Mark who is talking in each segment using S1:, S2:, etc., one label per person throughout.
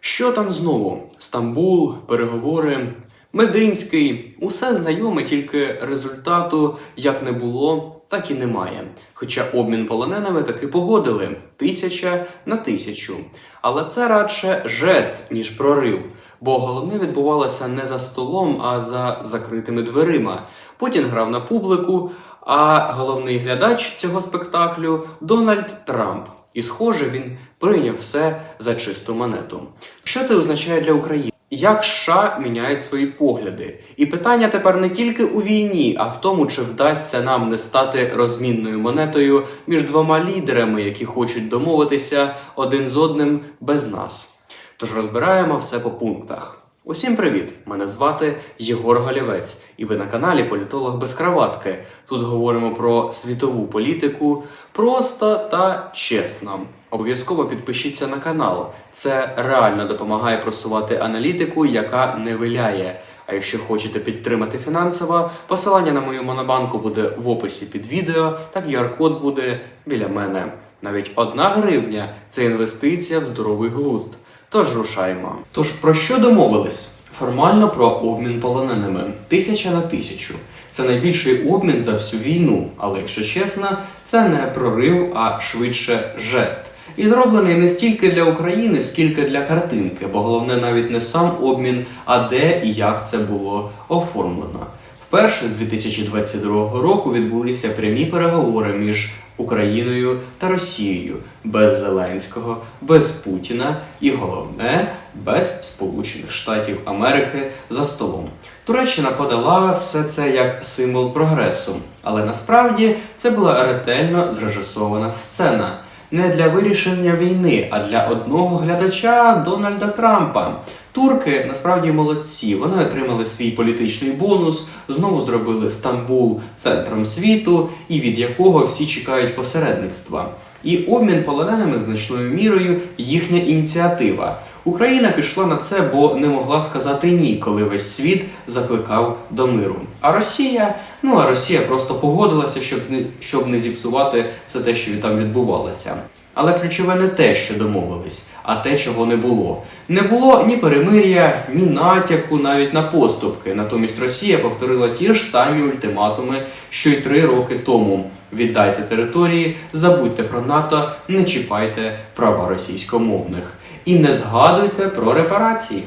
S1: Що там знову? Стамбул, переговори, Мединський, усе знайоме, тільки результату як не було, так і немає. Хоча обмін полоненими таки погодили тисяча на тисячу. Але це радше жест, ніж прорив. Бо головне відбувалося не за столом, а за закритими дверима. Путін грав на публіку, а головний глядач цього спектаклю Дональд Трамп. І, схоже, він прийняв все за чисту монету. Що це означає для України? Як США міняють свої погляди? І питання тепер не тільки у війні, а в тому, чи вдасться нам не стати розмінною монетою між двома лідерами, які хочуть домовитися один з одним без нас. Тож розбираємо все по пунктах. Усім привіт! Мене звати Єгор Голівець, і ви на каналі Політолог без краватки. Тут говоримо про світову політику просто та чесно. Обов'язково підпишіться на канал. Це реально допомагає просувати аналітику, яка не виляє. А якщо хочете підтримати фінансово, посилання на мою монобанку буде в описі під відео, так QR-код буде біля мене. Навіть одна гривня це інвестиція в здоровий глузд. Тож рушаємо. Тож про що домовились? Формально про обмін полоненими тисяча на тисячу. Це найбільший обмін за всю війну, але якщо чесно, це не прорив, а швидше жест. І зроблений не стільки для України, скільки для картинки, бо головне навіть не сам обмін, а де і як це було оформлено. Вперше з 2022 року відбулися прямі переговори між Україною та Росією без Зеленського, без Путіна і головне без Сполучених Штатів Америки за столом. Туреччина подала все це як символ прогресу, але насправді це була ретельно зрежисована сцена не для вирішення війни, а для одного глядача Дональда Трампа. Турки насправді молодці. Вони отримали свій політичний бонус, знову зробили Стамбул центром світу, і від якого всі чекають посередництва. І обмін полоненими значною мірою їхня ініціатива. Україна пішла на це, бо не могла сказати ні, коли весь світ закликав до миру. А Росія, ну а Росія просто погодилася, щоб щоб не зіпсувати все те, що там відбувалося. Але ключове не те, що домовились, а те, чого не було. Не було ні перемир'я, ні натяку, навіть на поступки. Натомість Росія повторила ті ж самі ультиматуми, що й три роки тому. Віддайте території, забудьте про НАТО, не чіпайте права російськомовних і не згадуйте про репарації.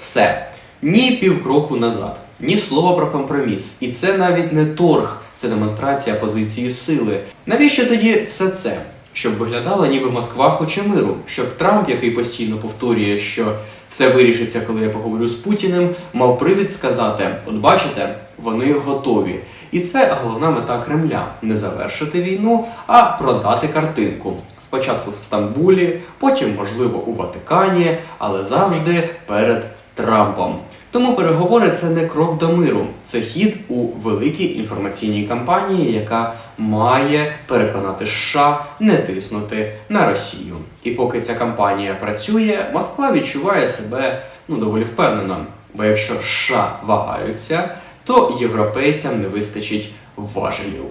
S1: Все, ні півкроку назад, ні слова про компроміс. І це навіть не торг, це демонстрація позиції сили. Навіщо тоді все це? Щоб виглядало, ніби Москва хоче миру, щоб Трамп, який постійно повторює, що все вирішиться, коли я поговорю з Путіним, мав привід сказати: от бачите, вони готові. І це головна мета Кремля не завершити війну, а продати картинку. Спочатку в Стамбулі, потім, можливо, у Ватикані, але завжди перед Трампом. Тому переговори це не крок до миру, це хід у великій інформаційній кампанії, яка має переконати США не тиснути на Росію. І поки ця кампанія працює, Москва відчуває себе ну доволі впевнено. Бо якщо США вагаються, то європейцям не вистачить важелів.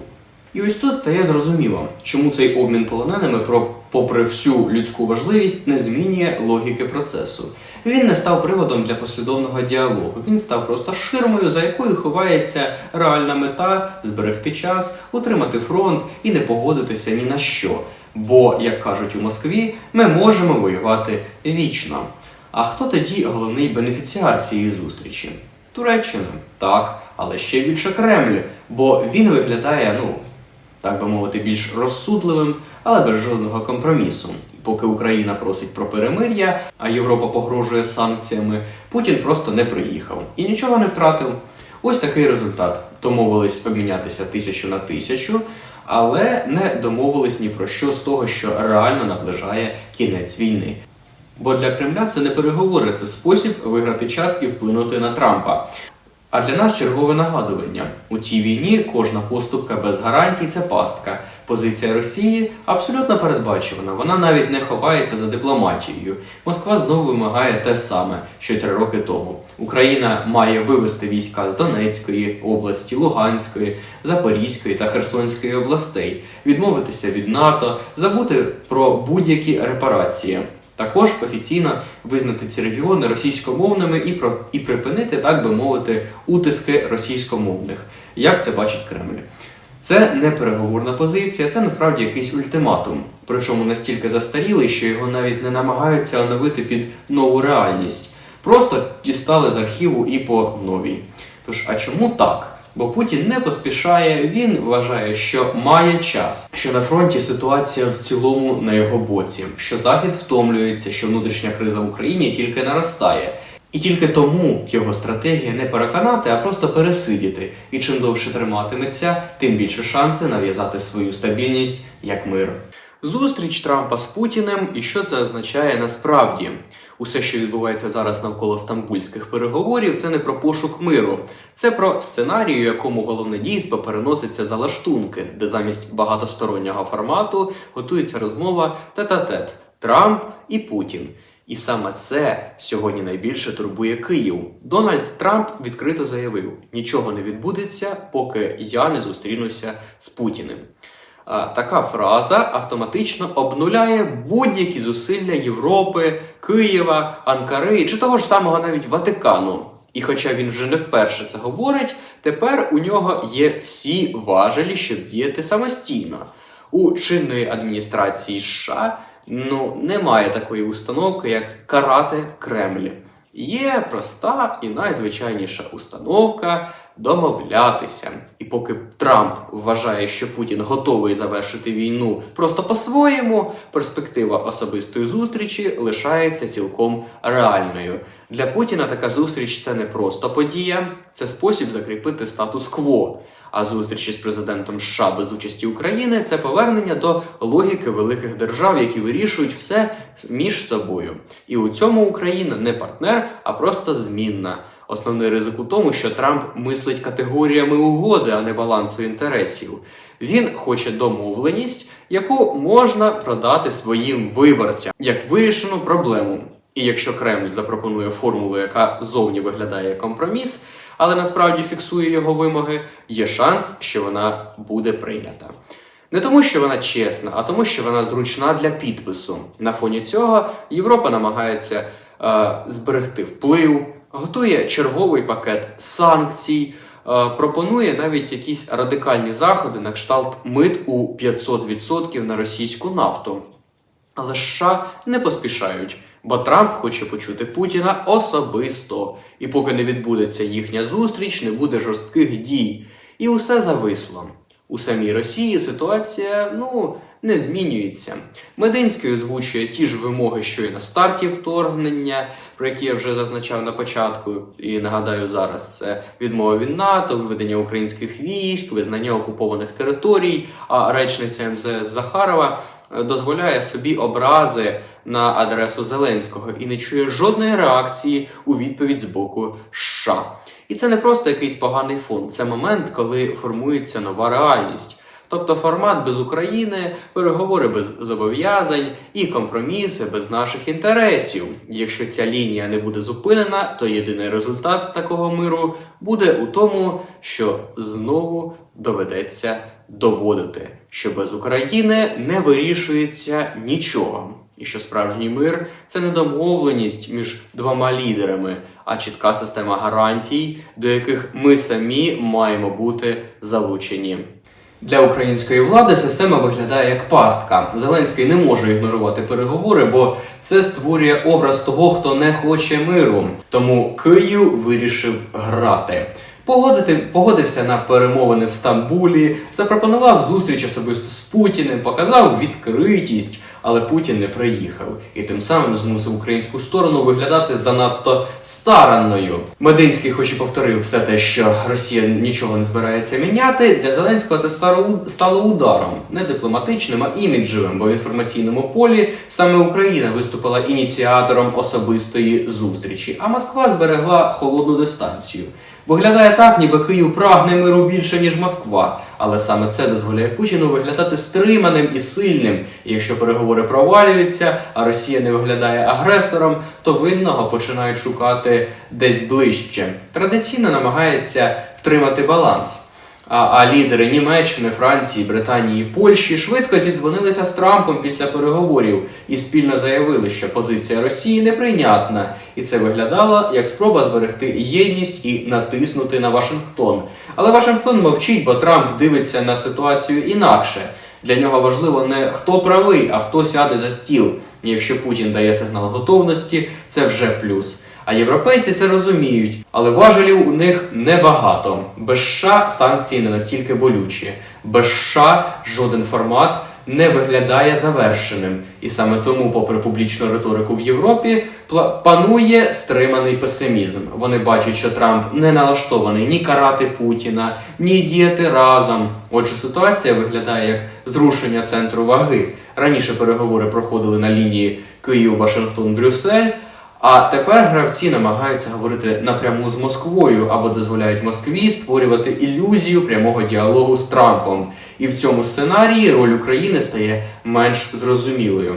S1: І ось тут стає зрозуміло, чому цей обмін полоненими, про, попри всю людську важливість, не змінює логіки процесу. Він не став приводом для послідовного діалогу. Він став просто ширмою, за якою ховається реальна мета зберегти час, утримати фронт і не погодитися ні на що. Бо, як кажуть у Москві, ми можемо воювати вічно. А хто тоді головний бенефіціар цієї зустрічі? Туреччина, так, але ще більше Кремль, бо він виглядає, ну так би мовити, більш розсудливим, але без жодного компромісу. Поки Україна просить про перемир'я, а Європа погрожує санкціями, Путін просто не приїхав і нічого не втратив. Ось такий результат. Домовились обмінятися тисячу на тисячу, але не домовились ні про що з того, що реально наближає кінець війни. Бо для Кремля це не переговори, це спосіб виграти час і вплинути на Трампа. А для нас чергове нагадування: у цій війні кожна поступка без гарантій це пастка. Позиція Росії абсолютно передбачувана. Вона навіть не ховається за дипломатією. Москва знову вимагає те саме, що три роки тому. Україна має вивести війська з Донецької області, Луганської, Запорізької та Херсонської областей, відмовитися від НАТО, забути про будь-які репарації. Також офіційно визнати ці регіони російськомовними і про і припинити, так би мовити, утиски російськомовних. Як це бачить Кремль? Це не переговорна позиція, це насправді якийсь ультиматум, причому настільки застарілий, що його навіть не намагаються оновити під нову реальність. Просто дістали з архіву і по новій. Тож, а чому так? Бо Путін не поспішає, він вважає, що має час, що на фронті ситуація в цілому на його боці, що Захід втомлюється, що внутрішня криза в Україні тільки наростає. І тільки тому його стратегія не переконати, а просто пересидіти. І чим довше триматиметься, тим більше шанси нав'язати свою стабільність як мир. Зустріч Трампа з Путіним і що це означає насправді? Усе, що відбувається зараз навколо стамбульських переговорів, це не про пошук миру, це про сценарій, у якому головне дійство переноситься за лаштунки, де замість багатостороннього формату готується розмова тет-а-тет Трамп і Путін. І саме це сьогодні найбільше турбує Київ. Дональд Трамп відкрито заявив: нічого не відбудеться, поки я не зустрінуся з Путіним. Така фраза автоматично обнуляє будь-які зусилля Європи, Києва, Анкари чи того ж самого навіть Ватикану. І хоча він вже не вперше це говорить, тепер у нього є всі важелі, щоб діяти самостійно. У чинної адміністрації США ну немає такої установки, як карати Кремль. Є проста і найзвичайніша установка домовлятися. І поки Трамп вважає, що Путін готовий завершити війну просто по-своєму, перспектива особистої зустрічі лишається цілком реальною. Для Путіна така зустріч це не просто подія, це спосіб закріпити статус-кво. А зустрічі з президентом США без участі України це повернення до логіки великих держав, які вирішують все між собою. І у цьому Україна не партнер, а просто змінна. Основний ризик у тому, що Трамп мислить категоріями угоди, а не балансу інтересів. Він хоче домовленість, яку можна продати своїм виборцям як вирішену проблему. І якщо Кремль запропонує формулу, яка зовні виглядає як компроміс, але насправді фіксує його вимоги, є шанс, що вона буде прийнята. Не тому, що вона чесна, а тому, що вона зручна для підпису. На фоні цього Європа намагається е, зберегти вплив, готує черговий пакет санкцій, е, пропонує навіть якісь радикальні заходи на кшталт мит у 500% на російську нафту. Але США не поспішають, бо Трамп хоче почути Путіна особисто, і поки не відбудеться їхня зустріч, не буде жорстких дій. І усе зависло. У самій Росії ситуація ну не змінюється. Мединський озвучує ті ж вимоги, що і на старті вторгнення, про які я вже зазначав на початку, і нагадаю зараз це відмова від НАТО, виведення українських військ, визнання окупованих територій. А речниця МЗС Захарова е, дозволяє собі образи на адресу Зеленського і не чує жодної реакції у відповідь з боку США. І це не просто якийсь поганий фон, це момент, коли формується нова реальність. Тобто формат без України, переговори без зобов'язань і компроміси без наших інтересів. Якщо ця лінія не буде зупинена, то єдиний результат такого миру буде у тому, що знову доведеться доводити, що без України не вирішується нічого. І що справжній мир це не домовленість між двома лідерами, а чітка система гарантій, до яких ми самі маємо бути залучені. Для української влади система виглядає як пастка. Зеленський не може ігнорувати переговори, бо це створює образ того, хто не хоче миру. Тому Київ вирішив грати. Погодити, погодився на перемовини в Стамбулі, запропонував зустріч особисто з Путіним, показав відкритість, але Путін не приїхав і тим самим змусив українську сторону виглядати занадто старанною. Мединський, хоч і повторив все те, що Росія нічого не збирається міняти. Для Зеленського це стало, ударом не дипломатичним, а іміджевим, бо в інформаційному полі саме Україна виступила ініціатором особистої зустрічі, а Москва зберегла холодну дистанцію. Виглядає так, ніби Київ прагне миру більше, ніж Москва. Але саме це дозволяє Путіну виглядати стриманим і сильним. І якщо переговори провалюються, а Росія не виглядає агресором, то винного починають шукати десь ближче. Традиційно намагається втримати баланс. А, лідери Німеччини, Франції, Британії, Польщі швидко зідзвонилися з Трампом після переговорів і спільно заявили, що позиція Росії неприйнятна, і це виглядало як спроба зберегти єдність і натиснути на Вашингтон. Але Вашингтон мовчить, бо Трамп дивиться на ситуацію інакше. Для нього важливо не хто правий, а хто сяде за стіл. Якщо Путін дає сигнал готовності, це вже плюс. А європейці це розуміють, але важелів у них небагато. Без США санкції не настільки болючі. Без США жоден формат не виглядає завершеним. І саме тому, попри публічну риторику в Європі, панує стриманий песимізм. Вони бачать, що Трамп не налаштований ні карати Путіна, ні діяти разом. Отже, ситуація виглядає як зрушення центру ваги. Раніше переговори проходили на лінії Київ, Вашингтон, Брюссель. А тепер гравці намагаються говорити напряму з Москвою або дозволяють Москві створювати ілюзію прямого діалогу з Трампом. І в цьому сценарії роль України стає менш зрозумілою.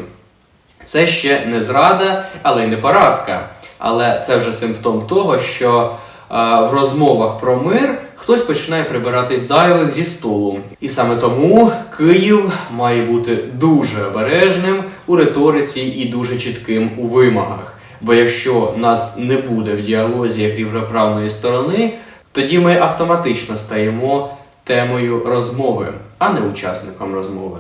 S1: Це ще не зрада, але й не поразка. Але це вже симптом того, що е, в розмовах про мир хтось починає прибирати зайвих зі столу. І саме тому Київ має бути дуже обережним у риториці і дуже чітким у вимогах. Бо якщо нас не буде в діалозі як рівноправної сторони, тоді ми автоматично стаємо темою розмови, а не учасником розмови.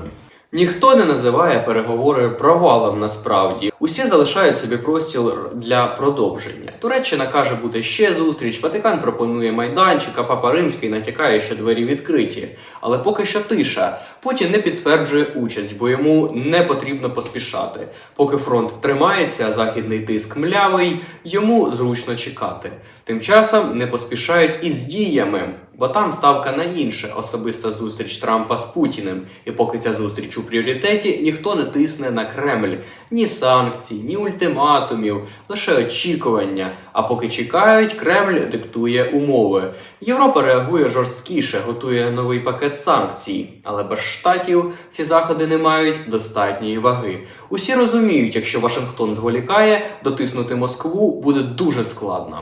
S1: Ніхто не називає переговори провалом насправді. Усі залишають собі простір для продовження. Туреччина каже, буде ще зустріч. Ватикан пропонує майданчик, а Папа Римський натякає, що двері відкриті. Але поки що тиша. Путін не підтверджує участь, бо йому не потрібно поспішати. Поки фронт тримається, західний тиск млявий, йому зручно чекати. Тим часом не поспішають із діями, бо там ставка на інше особиста зустріч Трампа з Путіним. І поки ця зустріч у пріоритеті, ніхто не тисне на Кремль ні санкцій, ні ультиматумів, лише очікування. А поки чекають, Кремль диктує умови. Європа реагує жорсткіше, готує новий пакет санкцій, але без штатів ці заходи не мають достатньої ваги. Усі розуміють, якщо Вашингтон зволікає, дотиснути Москву буде дуже складно.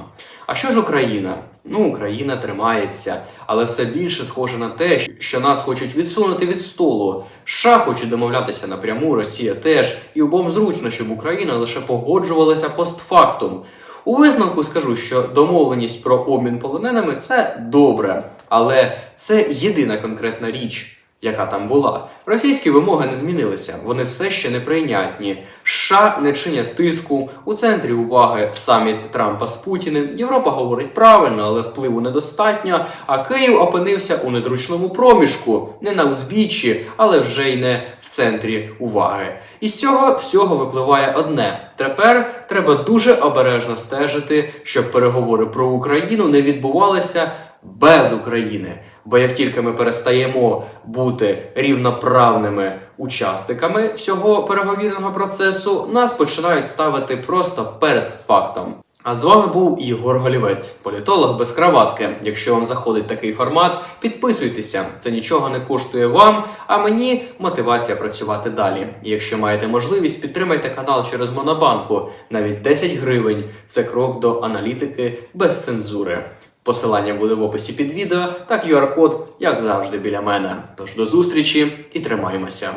S1: А що ж Україна? Ну, Україна тримається, але все більше схоже на те, що нас хочуть відсунути від столу. США хочуть домовлятися напряму, Росія теж, і обом зручно, щоб Україна лише погоджувалася постфактум. У висновку скажу, що домовленість про обмін полоненими це добре, але це єдина конкретна річ. Яка там була, російські вимоги не змінилися, вони все ще неприйнятні. США не чинять тиску у центрі уваги саміт Трампа з Путіним. Європа говорить правильно, але впливу недостатньо. А Київ опинився у незручному проміжку, не на узбіччі, але вже й не в центрі уваги. І з цього всього випливає одне: тепер треба дуже обережно стежити, щоб переговори про Україну не відбувалися без України. Бо як тільки ми перестаємо бути рівноправними учасниками всього переговірного процесу, нас починають ставити просто перед фактом. А з вами був Ігор Голівець, політолог без краватки. Якщо вам заходить такий формат, підписуйтеся. Це нічого не коштує вам, а мені мотивація працювати далі. Якщо маєте можливість, підтримайте канал через Монобанку. Навіть 10 гривень це крок до аналітики без цензури. Посилання буде в описі під відео, так QR-код, як завжди, біля мене. Тож до зустрічі і тримаємося.